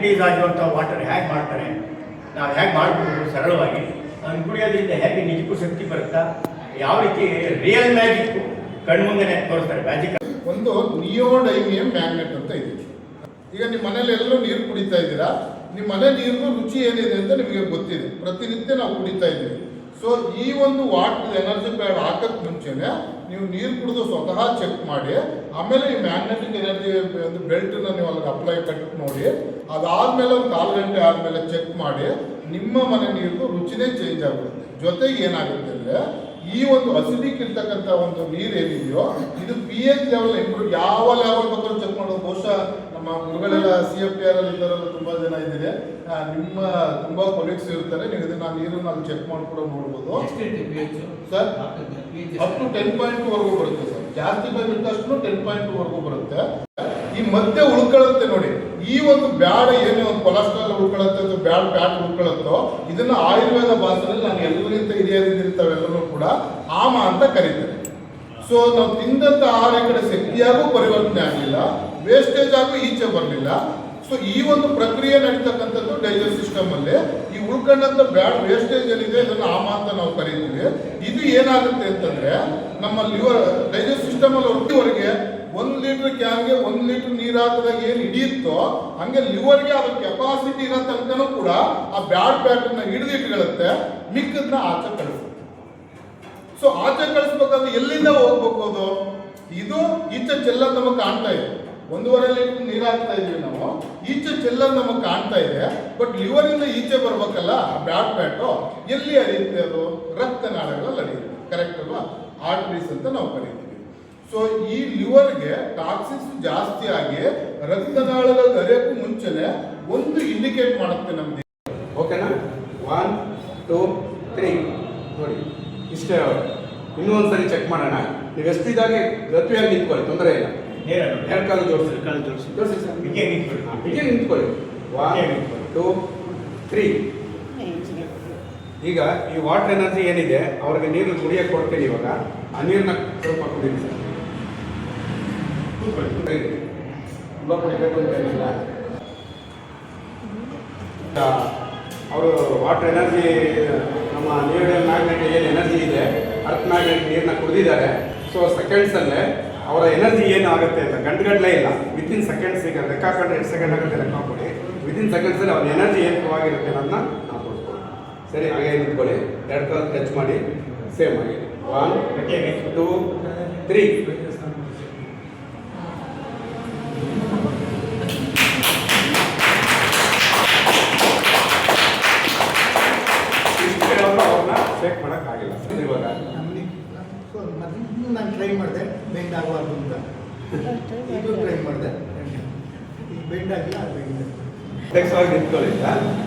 Magnetise ಆಗಿರುವಂಥ water hack ಮಾಡ್ತಾರೆ. ನಾವು ಹ್ಯಾಕ್ ಮಾಡ್ಬೋದು ಸರಳವಾಗಿ. ಅದನ್ನು ಕುಡಿಯೋದ್ರಿಂದ ಹೇಗೆ ನಿಜಕ್ಕೂ ಶಕ್ತಿ ಬರುತ್ತಾ? ಯಾವ ರೀತಿ ರಿಯಲ್ ಮ್ಯಾಜಿಕ್ ಕಣ್ಮುಂದೆನೆ ತೋರಿಸ್ತಾರೆ ಮ್ಯಾಜಿಕ್ ಒಂದು ನಿಯೋಡೈಮಿಯಂ ಮ್ಯಾಗ್ನೆಟ್ ಅಂತ ಇದೆ. ಈಗ ನಿಮ್ಮ ಮನೇಲಿ ಎಲ್ಲರೂ ನೀರು ಕುಡಿತಾ ಇದ್ದೀರಾ? ನಿಮ್ಮ ಮನೆ ನೀರಿನ ರುಚಿ ಏನಿದೆ ಅಂತ ನಿಮಗೆ ಗೊತ್ತಿದೆ. ಪ್ರತಿನಿತ್ಯ ನಾವು ಕುಡಿತಾ ಇದ್ದೀವಿ. ಸೊ ಈ ಒಂದು ವಾಟರ್ ಎನರ್ಜಿ ಪ್ಯಾಡ್ ಹಾಕಕ್ ಮುಂಚೆನೆ ನೀವು ನೀರು ಕುಡಿದು ಸ್ವತಃ ಚೆಕ್ ಮಾಡಿ. ಆಮೇಲೆ ಈ ಮ್ಯಾಗ್ನೆಟಿಕ್ ಎನರ್ಜಿ ಒಂದು ಬೆಲ್ಟನ್ನು ನೀವು ಅಲ್ಲಿಗೆ ಅಪ್ಲೈ ಕಟ್ ನೋಡಿ. ಅದಾದ್ಮೇಲೆ ಒಂದು ಕಾಲು ಗಂಟೆ ಆದಮೇಲೆ ಚೆಕ್ ಮಾಡಿ ನಿಮ್ಮ ಮನೆ ನೀರು ರುಚಿನೇ ಚೇಂಜ್ ಆಗುತ್ತೆ. ಜೊತೆಗೆ ಏನಾಗುತ್ತೆ ಅಂದರೆ ಈ ಒಂದು ಅಸಿಡಿಕ್ ಇರ್ತಕ್ಕಂಥ ಒಂದು ನೀರು ಏನಿದೆಯೋ ಇದು ಪಿ ಎಚ್ ಲೆವೆಲ್ ಇಂಪ್ರೂವ್ ಯಾವ ಲೆವೆಲ್ ಬೇಕಾದ್ರೂ ಚೆಕ್ ಮಾಡೋದು. ಬಹುಶಃ ನಮ್ಮ ಗುರುಗಳೆಲ್ಲ ಸಿ ಎಫ್ ಟಿ ಆರ್ ಅಲ್ಲಿ ಇದ್ದಾರಲ್ಲ ತುಂಬಾ ಜನ ಇದ್ದೀರಿ. ನಿಮ್ಮ ತುಂಬಾ ಕೊಲೀಗ್ಸ್ ಇರ್ತಾರೆ. ನೀವು ಇದನ್ನ ನೀರನ್ನ ಅಲ್ಲಿ ಚೆಕ್ ಮಾಡ್ಕೊಂಡು ನೋಡ್ಬೋದು. Sir up to ten point ವರೆಗೂ ಬರುತ್ತೆ ಸರ್. ಜಾಸ್ತಿ ಬಂದಿದ್ದಷ್ಟು ಟೆನ್ ಪಾಯಿಂಟ್ ವರೆಗೂ ಬರುತ್ತೆ. ಈ ಮಧ್ಯೆ ಉಳ್ಕೊಳ್ಳುತ್ತೆ ನೋಡಿ. ಈ ಒಂದು ಬ್ಯಾಡ ಏನು ಒಂದು ಕೊಲೆಸ್ಟ್ರಾಲ್ ಉಳ್ಕೊಳ್ಳುತ್ತೆ ಅಥವಾ ಬ್ಯಾಡ್ ಫ್ಯಾಟ್ ಉಳ್ಕೊಳ್ಳುತ್ತೋ ಇದನ್ನ ಆಯುರ್ವೇದ ಭಾಷೆಯಲ್ಲಿ ನಾನು ಎಲ್ಲರಿಗಿಂತ ಹಿರಿಯರಿಗಿರ್ತಾವೆಲ್ಲರೂ ಕೂಡ ಆಮ ಅಂತ ಕರೀತಾರೆ ಸೊ ನಾವು ತಿಂದಂತ ಆಹಾರ ಕಡೆ ಶಕ್ತಿಯಾಗೂ ಪರಿವರ್ತನೆ ಆಗಲಿಲ್ಲ ವೇಸ್ಟೇಜ್ ಆಗು ಈಚೆ ಬರಲಿಲ್ಲ. ಸೊ ಈ ಒಂದು ಪ್ರಕ್ರಿಯೆ ನಡೀತಕ್ಕಂಥದ್ದು ಡೈಜೆಸ್ಟ್ ಸಿಸ್ಟಮ್ ಅಲ್ಲಿ. ಈ ಉಳ್ಕೊಂಡಂತ ಬ್ಯಾಡ್ ವೇಸ್ಟೇಜ್ ಏನಿದೆ ಇದನ್ನು ಆಮ ಅಂತ ನಾವು ಕರೀತೀವಿ. ಇದು ಏನಾಗುತ್ತೆ ಅಂತಂದ್ರೆ, ನಮ್ಮ ಲಿವರ್ ಡೈಜೆಸ್ಟ್ ಸಿಸ್ಟಮ್ ಅಲ್ಲಿ ಹೊರಟಿವರೆಗೆ ಒಂದ್ ಲೀಟರ್ ಕ್ಯಾನ್ಗೆ ಒಂದು ಲೀಟರ್ ನೀರು ಹಾಕಿದಾಗ ಏನು ಹಿಡಿಯುತ್ತೋ ಹಂಗೆ ಲಿವರ್ಗೆ ಅದ್ರ ಕೆಪಾಸಿಟಿ ಇರೋ ತನಕನೂ ಕೂಡ ಆ ಬ್ಯಾಡ್ ಫ್ಯಾಟ್ ಹಿಡಿದಿಟ್ಕೊಳ್ಳುತ್ತೆ ಹಿಡಿದು ಮಿಕ್ಕದನ್ನ ಆಚೆ ಕಳಿಸುತ್ತೆ. ಸೊ ಆಚೆ ಕಳಿಸ್ಬೇಕಾದ್ರೆ ಎಲ್ಲಿಂದ ಹೋಗ್ಬೇಕು ಅದು? ಇದು ಈಚೆ ಚೆಲ್ಲ ನಮಗೆ ಕಾಣ್ತಾ ಇದೆ. ಒಂದೂವರೆ ಲೀಟರ್ ನೀರು ಹಾಕ್ತಾ ಇದೀವಿ ನಾವು. ಈಚೆ ಚೆಲ್ಲ ನಮಗೆ ಕಾಣ್ತಾ ಇದೆ. ಬಟ್ ಲಿವರ್ ಇಂದ ಈಚೆ ಬರ್ಬೇಕಲ್ಲ ಬ್ಯಾಡ್ ಬ್ಯಾಟು? ಎಲ್ಲಿ ಹರಿಯುತ್ತೆ ಅದು? ರಕ್ತನಾಳಗಳಲ್ಲಿ ಹರಿಯುತ್ತೆ. ಕರೆಕ್ಟ್ ಅಲ್ವಾ? ಆರ್ಟ್ರೀಸ್ ಅಂತ ನಾವು ಕರಿತೀವಿ. ಸೊ ಈ ಲಿವರ್ಗೆ ಟಾಕ್ಸಿನ್ಸ್ ಜಾಸ್ತಿ ಆಗಿ ರಕ್ತನಾಳದ ಹರಿಯಕ್ಕೂ ಮುಂಚೆನೆ ಒಂದು ಇಂಡಿಕೇಟ್ ಮಾಡುತ್ತೆ ನಮಗೆ. ಓಕೆನಾ ಒನ್ ಟೂ ತ್ರೀ ನೋಡಿ ಇಷ್ಟೇ ಇನ್ನೂ ಒಂದ್ಸರಿ ಚೆಕ್ ಮಾಡೋಣ. ನೀವು ಎಷ್ಟಿದ್ದಾಗೆ ಗತಿಯಾಗಿ ನಿಂತ್ಕೊಳ್ಳಿ ತೊಂದರೆ ಇಲ್ಲ. ನೇರ ಎರಡು ಕಾಲು ಜೋಡಿಸಿ. ಕಾಲು ಜೋಡಿಸಿ. ಜೋಡಿಸಿ ಸರ್. ಹೀಗೆ ನಿಂತ್ಕೊಳ್ಳಿ. ಹೀಗೆ ನಿಂತ್ಕೊಳ್ಳಿ. ಒನ್. ಟೂ ತ್ರೀ ಈಗ ಈ ವಾಟರ್ ಎನರ್ಜಿ ಏನಿದೆ ಅವ್ರಿಗೆ ನೀರು ಕುಡಿಯಕ್ಕೆ ಕೊಡ್ತೀನಿ ಇವಾಗ. ಆ ನೀರನ್ನ ಸ್ವಲ್ಪ ಕುಡೀರಿ ಸರ್. ಅವರು ವಾಟರ್ ಎನರ್ಜಿ ನಮ್ಮ ನೀರಿನ ಮ್ಯಾಗ್ನೆಟ್ ಏನು ಎನರ್ಜಿ ಇದೆ ಅರ್ತ್ ಮ್ಯಾಗ್ನೆಟ್ ನೀರನ್ನ ಕುಡಿದಿದ್ದಾರೆ. ಸೊ ಸೆಕೆಂಡ್ಸಲ್ಲೇ ಅವರ ಎನರ್ಜಿ ಏನು ಆಗುತ್ತೆ ಅಂತ ಗಂಟೆಗಟ್ಟಲೆ ಇಲ್ಲ. ವಿತಿನ್ ಸೆಕೆಂಡ್ಸ್ ಈಗ ಲೆಕ್ಕ ಹಾಕೊಂಡ್ರೆ ಎಷ್ಟು ಸೆಕೆಂಡ್ ಆಗುತ್ತೆ ಲೆಕ್ಕ ಹಾಕೊಳ್ಳಿ ವಿತಿನ್ ಸೆಕೆಂಡ್ಸಲ್ಲಿ ಅವ್ರ ಎನರ್ಜಿ ಏನು ಆಗಿರುತ್ತೆ ಅನ್ನೋದನ್ನ ನಾವು ತೋರಿಸ್ಕೊಳ್ಳಿ ಸರಿ, ಹಾಗೆ ನಿಂತ್ಕೊಳ್ಳಿ. ಎರಡು ಕಾಲ್ ಟಚ್ ಮಾಡಿ. ಸೇಮ್ ಆಗಿ. ಒನ್. ಟೂ ತ್ರೀ ನಾನು ಟ್ರೈ ಮಾಡಿದೆ ಬೆಂಡ್ ಆಗಬಾರ್ದು ಅಂತ. ಇದು ಟ್ರೈ ಮಾಡಿದೆ. ಬೆಂಡ್ ಆಗಿಲ್ಲ ಅದು ಬೆಂಡ್ ಟೆಕ್ಸ್ವಾಗಿ ನಿಂತ್ಕೊಳ್ಳಿ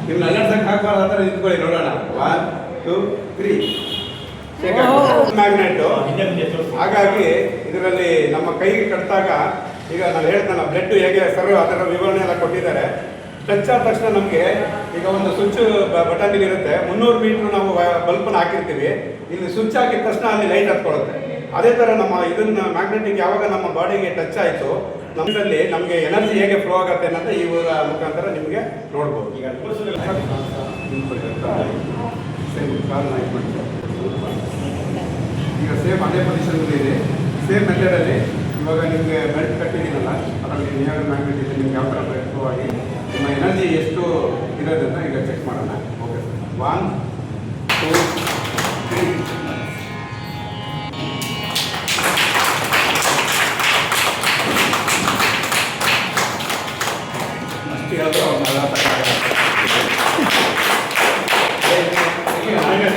ನೀವು ನಲ್ಲಡ್ಸಕ್ಕೆ ಹಾಕಬಾರ್ದು ಆ ಥರ ನಿಂತ್ಕೊಳ್ಳಿ ನೋಡೋಣ. One two three magnet. ಹಾಗಾಗಿ ಇದರಲ್ಲಿ ನಮ್ಮ ಕೈಗೆ ಕಟ್ಟಿದಾಗ ಈಗ ನಾನು ಹೇಳ್ತಾನೆ ಬ್ಲಡ್ ಹೇಗೆ ಸರ್ ಆ ಥರ ವಿವರಣೆ ಎಲ್ಲ ಕೊಟ್ಟಿದ್ದಾರೆ. ಟಚ್ ಆದ ತಕ್ಷಣ ನಮಗೆ ಈಗ ಒಂದು ಸ್ವಿಚ್ ಬಟನ್ ಇರುತ್ತೆ. ಮುನ್ನೂರು ಮೀಟ್ರ್ ನಾವು ಬಲ್ಪನ್ನು ಹಾಕಿರ್ತೀವಿ. ಇಲ್ಲಿ ಸ್ವಿಚ್ ಹಾಕಿದ ತಕ್ಷಣ ಅಲ್ಲಿ ಲೈಟ್ ಹತ್ಕೊಳ್ಳುತ್ತೆ. ಅದೇ ಥರ ನಮ್ಮ ಇದನ್ನ ಮ್ಯಾಗ್ನೆಟಿಕ್ ಯಾವಾಗ ನಮ್ಮ ಬಾಡಿಗೆ ಟಚ್ ಆಯಿತು ನಮ್ಮಲ್ಲಿ ನಮಗೆ ಎನರ್ಜಿ ಹೇಗೆ ಫ್ಲೋ ಆಗುತ್ತೆ ಅನ್ನೋದು ಈ ಊರ ಮುಖಾಂತರ ನಿಮಗೆ ನೋಡ್ಬೋದು. ಈಗ. ಈಗ ಸೇಮ್ ಅದೇ ಪೊಸಿಷನ್ ಇದೆ. ಸೇಮ್ ಮೆಥಡಲ್ಲಿ ಇವಾಗ ನಿಮಗೆ ಬೆಲ್ಟ್ ಕಟ್ಟಿದ್ದೀನಲ್ಲ ಅದರಲ್ಲಿ ನಿಯರ್ ಮ್ಯಾಗ್ನೆಟ್ ಇದೆ. ನಿಮ್ಗೆ ಯಾವ ಥರ ಫ್ಲೋ ಆಗಿ ನಿಮ್ಮ ಎನರ್ಜಿ ಎಷ್ಟು ಇರೋದನ್ನ ಈಗ ಚೆಕ್ ಮಾಡೋಣ. ಓಕೆ ಒನ್ ಟೂ ತ್ರೀ ಅವ್ರನ್ನೆಲ್ಲ ಈಗ ನಾನೇ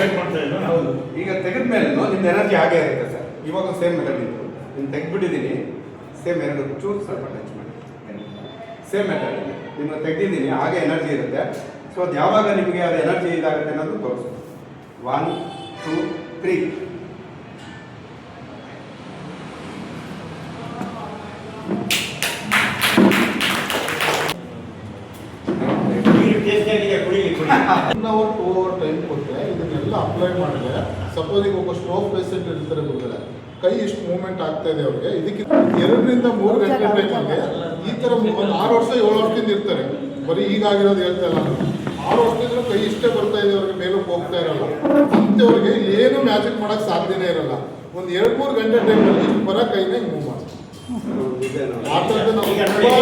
ತೆಗೆದ ಮೇಲೆ ನಿಮ್ದು ಎನರ್ಜಿ ಹಾಗೆ ಇರುತ್ತೆ ಸರ್ ಇವಾಗ ಸೇಮ್ ಮೆಥಡ್ ಇತ್ತು ನಿಮ್ಗೆ ತೆಗೆದ್ಬಿಟ್ಟಿದ್ದೀನಿ ಸೇಮ್ ಎರಡು ಚೂರು ಸ್ವಲ್ಪ ಟಚ್ ಮಾಡಿ. ಸೇಮ್ ಮೆಥಡ್ ನಿಮ್ಮನ್ನು ತೆಗೆದಿದ್ದೀನಿ ಹಾಗೆ ಎನರ್ಜಿ ಇರುತ್ತೆ. ಸೊ ಅದು ಯಾವಾಗ ನಿಮಗೆ ಅದು ಎನರ್ಜಿ ಇದಾಗುತ್ತೆ ಅನ್ನೋದು ತೋರಿಸ್ತೀವಿ one two three one hour two hour time ಕೊಟ್ಟರೆ ಇದನ್ನೆಲ್ಲ ಅಪ್ಲೈ ಮಾಡಿದ್ರೆ ಸಪೋಸ್ ಈಗ ಒಬ್ಬ ಸ್ಟ್ರೋಕ್ ಪೇಷಂಟ್ ಇರ್ತಾರೆ ಗುರುಗಳೇ ಕೈ ಇಷ್ಟು ಮೂವ್ಮೆಂಟ್ ಆಗ್ತಾ ಇದೆ ಅವ್ರಿಗೆ ಇದಕ್ಕೆ ಎರಡರಿಂದ ಮೂರು ಗಂಟೆ ಟೈಮಲ್ಲಿ ಈ ಥರ ಒಂದು ಆರು ವರ್ಷ ಏಳು ವರ್ಷದಿಂದ ಇರ್ತಾರೆ. ಬರೀ ಈಗಾಗಿರೋದು ಹೇಳ್ತಾ ಇಲ್ಲ ಆರು ವರ್ಷದಿಂದ ಕೈ ಇಷ್ಟೇ ಬರ್ತಾ ಇದೆ ಅವ್ರಿಗೆ ಮೇಲಕ್ಕೆ ಹೋಗ್ತಾ ಇರಲ್ಲ. ಅಂಥವ್ರಿಗೆ ಏನು ಮ್ಯಾಜಿಕ್ ಮಾಡೋಕ್ಕೆ ಸಾಧ್ಯನೇ ಇರಲ್ಲ. ಒಂದು ಎರಡು ಮೂರು ಗಂಟೆ ಟೈಮಲ್ಲಿ ಬರೋ ಕೈನೇ ಮೂವ್ ಮಾಡಿ ಆ ಥರದ್ದು ನಾವು.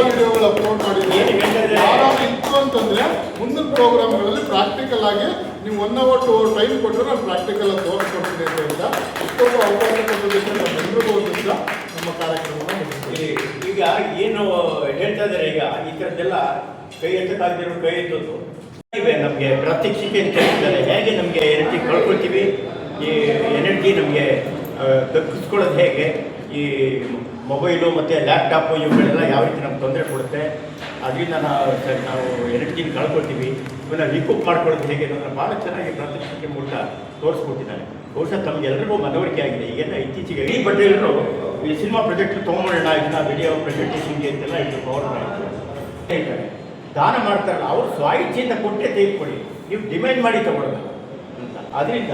ವಿಡಿಯೋಗಳು ಅಪ್ಲೋಡ್ ಮಾಡಿದ್ದೀವಿ ಯಾರಾದ್ರೂ ಇತ್ತು ಅಂತಂದ್ರೆ ಮುಂದಿನ ಪ್ರೋಗ್ರಾಮ್ಗಳಲ್ಲಿ ಪ್ರಾಕ್ಟಿಕಲ್ ಆಗಿ ನೀವು one hour two hour time ಕೊಟ್ಟರೆ ನಾನು ಪ್ರಾಕ್ಟಿಕಲ್ ಆಗಿ ತೋರಿಸ್ಕೊಡ್ತೀನಿ ಅಂತ ಹೇಳ್ತಾ, ಇಷ್ಟೊಂದು ಅವಕಾಶ ಕೊಟ್ಟಿದ್ದಕ್ಕೆ ನಮ್ಮೆಲ್ಲರಿಗೂ ಒಂದಿಷ್ಟ ನಮ್ಮ ಕಾರ್ಯಕ್ರಮನ ಈಗ ಏನು ಹೇಳ್ತಾ ಇದ್ದಾರೆ ಈಗ, ಈ ಥರದ್ದೆಲ್ಲ ಕೈ ಎತ್ತಕ್ಕಾಗದಿರೋ ಕೈ ಎತ್ತೋದು. ಇವೆ ನಮಗೆ ಪ್ರಾತ್ಯಕ್ಷಿಕೆ ಅಂತ ಹೇಳ್ತಾರೆ. ಹೇಗೆ ನಮಗೆ ಎನರ್ಜಿ ಕಳ್ಕೊಳ್ತೀವಿ? ಈ ಎನರ್ಜಿ ನಮಗೆ ದಕ್ಕಿಸ್ಕೊಳ್ಳೋದು ಹೇಗೆ? ಈ ಮೊಬೈಲು ಮತ್ತು ಲ್ಯಾಪ್ಟಾಪು ಇವುಗಳೆಲ್ಲ ಯಾವ ರೀತಿ ನಮ್ಗೆ ತೊಂದರೆ ಕೊಡುತ್ತೆ, ಅದರಿಂದ ನಾವು ನಾವು ಎನರ್ಜಿನ ಕಳ್ಕೊಳ್ತೀವಿ. ಇವನ್ನ ರಿಕೂಪ್ ಮಾಡ್ಕೊಳ್ಳೋದು ಹೇಗೆ ಅಂದರೆ ಭಾಳ ಚೆನ್ನಾಗಿ ಪ್ರಾತ್ಯಕ್ಷಿಕೆ ಮೂಲಕ ತೋರಿಸ್ಕೊಟ್ಟಿದ್ದಾರೆ. ಬಹುಶಃ ತಮಗೆಲ್ಲರಿಗೂ ಮನವರಿಕೆ ಆಗಿದೆ. ಈಗೆಲ್ಲ ಇತ್ತೀಚೆಗೆ ಈ ಬಟ್ಟೆಗಳು ಈ ಸಿನಿಮಾ ಪ್ರಾಜೆಕ್ಟ್ ತೊಗೊಂಬೋಣ ಇದನ್ನ ವಿಡಿಯೋ ಪ್ರೆಸೆಂಟೇಷನ್ಗೆ ಅಂತೆಲ್ಲ ಇದು ಪವರ್ ದಾನ ಮಾಡ್ತಾರಲ್ಲ, ಅವರು ಸ್ವಾಯಿಚ್ಛೆಯಿಂದ ಕೊಟ್ಟರೆ ತೆಗೆದುಕೊಳ್ಳಿ. ನೀವು ಡಿಮ್ಯಾಂಡ್ ಮಾಡಿ ತಗೊಳ್ಳೋದು ಅಂತ. ಅದರಿಂದ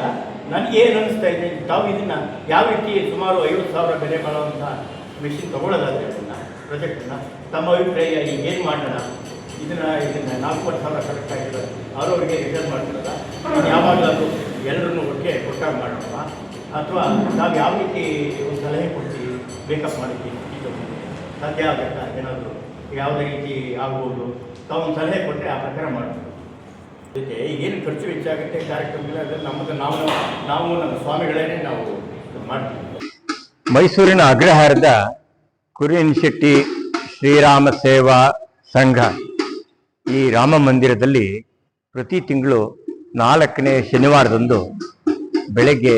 ನನಗೆ ಏನು ಅನಿಸ್ತಾ ಇದೆ, ತಾವು ಇದನ್ನು ಯಾವ ರೀತಿ ಸುಮಾರು ಐವತ್ತು ಸಾವಿರ ಬೆಲೆ ಬಾಳುವಂಥ ಮಿಷಿನ್ ತೊಗೊಳ್ಳೋದಾದ್ರೆ ಅದನ್ನು ಪ್ರಾಜೆಕ್ಟನ್ನು ತಮ್ಮ ಅಭಿಪ್ರಾಯ ಈಗ ಏನು ಮಾಡೋಣ? ಇದನ್ನು ಇದನ್ನು ನಾಲ್ಕೂವರೆ ಸಾವಿರ ಕರೆಕ್ಟ್ ಆಗಿರೋ ಅವರವರಿಗೆ ರಿಟರ್ನ್ ಮಾಡ್ತಾರಲ್ಲ ಯಾವಾಗಲಾದರೂ ಎಲ್ಲರನ್ನು ಒಟ್ಟಿಗೆ ಕೊಟ್ಟಾಗ ಮಾಡೋಣ ಅಥವಾ ನಾವು ಯಾವ ರೀತಿ ಒಂದು ಸಲಹೆ ಕೊಡ್ತೀವಿ? ಬೇಕಪ್ ಮಾಡ್ತೀವಿ ಇದು ಸಾಧ್ಯ ಆಗುತ್ತಾ? ಏನಾದರೂ ಯಾವುದೇ ರೀತಿ ಆಗ್ಬೋದು? ತಾವು ಒಂದು ಸಲಹೆ ಕೊಟ್ಟರೆ ಆ ಪ್ರಕಾರ ಮಾಡ್ತೀವಿ ಈಗ ಏನು ಖರ್ಚು ಹೆಚ್ಚಾಗುತ್ತೆ ಕಾರ್ಯಕ್ರಮಗಳ ಅದನ್ನು ನಮ್ಮದು ನಾವು ನಾವು ನಮ್ಮ ಸ್ವಾಮಿಗಳೇ ನಾವು ಮಾಡ್ತೀವಿ. ಮೈಸೂರಿನ ಅಗ್ರಹಾರದ ಕುರಿಯನ್ ಶೆಟ್ಟಿ ಶ್ರೀರಾಮ ಸೇವಾ ಸಂಘ ಈ ರಾಮ ಮಂದಿರದಲ್ಲಿ ಪ್ರತಿ ತಿಂಗಳು ನಾಲ್ಕನೇ ಶನಿವಾರದಂದು ಬೆಳಗ್ಗೆ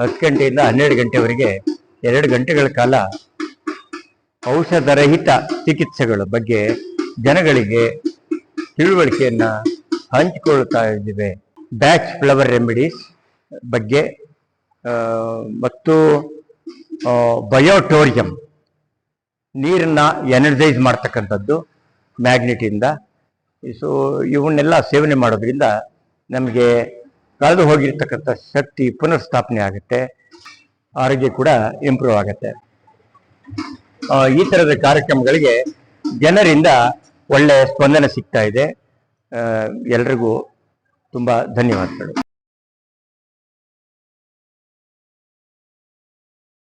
ಹತ್ತು ಗಂಟೆಯಿಂದ ಹನ್ನೆರಡು ಗಂಟೆವರೆಗೆ ಎರಡು ಗಂಟೆಗಳ ಕಾಲ ಔಷಧರಹಿತ ಚಿಕಿತ್ಸೆಗಳ ಬಗ್ಗೆ ಜನಗಳಿಗೆ ತಿಳುವಳಿಕೆಯನ್ನು ಹಂಚಿಕೊಳ್ತಾ ಇದ್ದೇವೆ. ಬ್ಯಾಚ್ ಫ್ಲವರ್ ರೆಮಿಡೀಸ್ ಬಗ್ಗೆ ಮತ್ತು ಬಯೋಟೋರಿಯಂ, ನೀರನ್ನ ಎನರ್ಜೈಸ್ ಮಾಡ್ತಕ್ಕಂಥದ್ದು ಮ್ಯಾಗ್ನೆಟಿಂದ. ಸೊ ಇವನ್ನೆಲ್ಲ ಸೇವನೆ ಮಾಡೋದ್ರಿಂದ ನಮಗೆ ಕಳೆದು ಹೋಗಿರ್ತಕ್ಕಂಥ ಶಕ್ತಿ ಪುನರ್ಸ್ಥಾಪನೆ ಆಗುತ್ತೆ, ಆರೋಗ್ಯ ಕೂಡ ಇಂಪ್ರೂವ್ ಆಗುತ್ತೆ. ಈ ಥರದ ಕಾರ್ಯಕ್ರಮಗಳಿಗೆ ಜನರಿಂದ ಒಳ್ಳೆಯ ಸ್ಪಂದನೆ ಸಿಗ್ತಾ ಇದೆ. ಎಲ್ರಿಗೂ ತುಂಬ ಧನ್ಯವಾದಗಳು.